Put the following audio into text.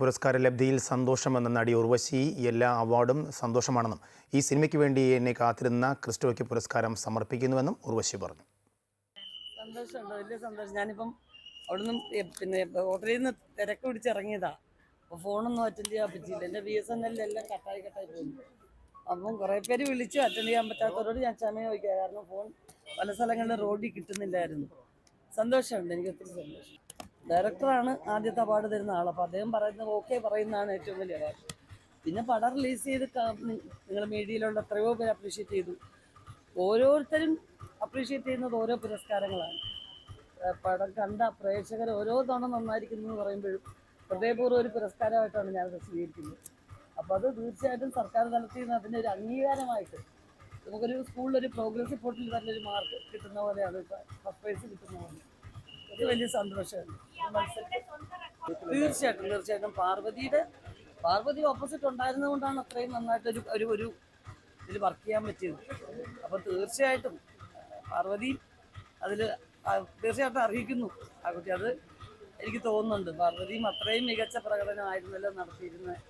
പുരസ്കാര ലബ്ധിയിൽ സന്തോഷമെന്ന നടി ഉർവശി എല്ലാ അവാർഡും സന്തോഷമാണെന്നും ഈ സിനിമയ്ക്ക് വേണ്ടി എന്നെ കാത്തിരുന്ന ക്രിസ്റ്റോയ്ക്ക് പുരസ്കാരം സമർപ്പിക്കുന്നുവെന്നും ഉർവശി പറഞ്ഞു. സന്തോഷമുണ്ട്. വലിയ സന്തോഷം. ഞാനിപ്പം അവിടുന്ന് പിന്നെ ഹോട്ടലിൽ നിന്ന് തിരക്ക് പിടിച്ചിറങ്ങിയതാ അപ്പോൾ ഫോണൊന്നും അറ്റൻഡ് ചെയ്യാൻ പറ്റിയില്ല. എന്റെ ബി എസ് എൻ എല്ലാം കട്ടായി കട്ടായി പോകുന്നു. അപ്പം കുറേ പേര് വിളിച്ചു. അറ്റൻഡ് ചെയ്യാൻ പറ്റാത്തവരോട് ഞാൻ ക്ഷമ ചോദിക്കുക കാരണം ഫോൺ പല സ്ഥലങ്ങളിലും റോഡിൽ കിട്ടുന്നില്ലായിരുന്നു. സന്തോഷമുണ്ട്. എനിക്ക് ഒത്തിരി സന്തോഷം. ഡയറക്ടറാണ് ആദ്യത്തെ അവാർഡ് തരുന്ന ആൾ അപ്പോൾ അദ്ദേഹം പറയുന്നത് ഓക്കെ പറയുന്നതാണ് ഏറ്റവും വലിയ അവാർഡ്. പിന്നെ പടം റിലീസ് ചെയ്ത് നിങ്ങൾ മീഡിയയിലുള്ള എത്രയോ പേര് അപ്രീഷിയേറ്റ് ചെയ്തു. ഓരോരുത്തരും അപ്രീഷിയേറ്റ് ചെയ്യുന്നത് ഓരോ പുരസ്കാരങ്ങളാണ്. പടം കണ്ട പ്രേക്ഷകർ ഓരോ തവണ നന്നായിരിക്കുന്നു എന്ന് പറയുമ്പോഴും ഹൃദയപൂർവം ഒരു പുരസ്കാരമായിട്ടാണ് ഞാനത് സ്വീകരിക്കുന്നത്. അപ്പോൾ അത് തീർച്ചയായിട്ടും സർക്കാർ തലത്തിൽ നിന്ന് അതിന്റെ ഒരു അംഗീകാരമായിട്ട് നമുക്കൊരു സ്കൂളിലൊരു പ്രോഗ്രസ് റിപ്പോർട്ടിൽ നല്ലൊരു മാർക്ക് കിട്ടുന്ന പോലെയാണ്. ഫസ്റ്റ് പ്രൈസ് കിട്ടുന്ന പോലെ. അത് വലിയ സന്തോഷമാണ് തീർച്ചയായിട്ടും തീർച്ചയായിട്ടും. പാർവതിയുടെ പാർവതി ഓപ്പോസിറ്റ് ഉണ്ടായിരുന്നതുകൊണ്ടാണ് അത്രയും നന്നായിട്ട് ഒരു ഒരു ഒരു ഇതിൽ വർക്ക് ചെയ്യാൻ പറ്റിയത്. അപ്പോൾ തീർച്ചയായിട്ടും പാർവതി അതിൽ തീർച്ചയായിട്ടും അർഹിക്കുന്നു ആ കുട്ടി. അത് എനിക്ക് തോന്നുന്നുണ്ട്. പാർവതിയും അത്രയും മികച്ച പ്രകടനമായിരുന്നല്ലോ നടത്തിയിരുന്നത്.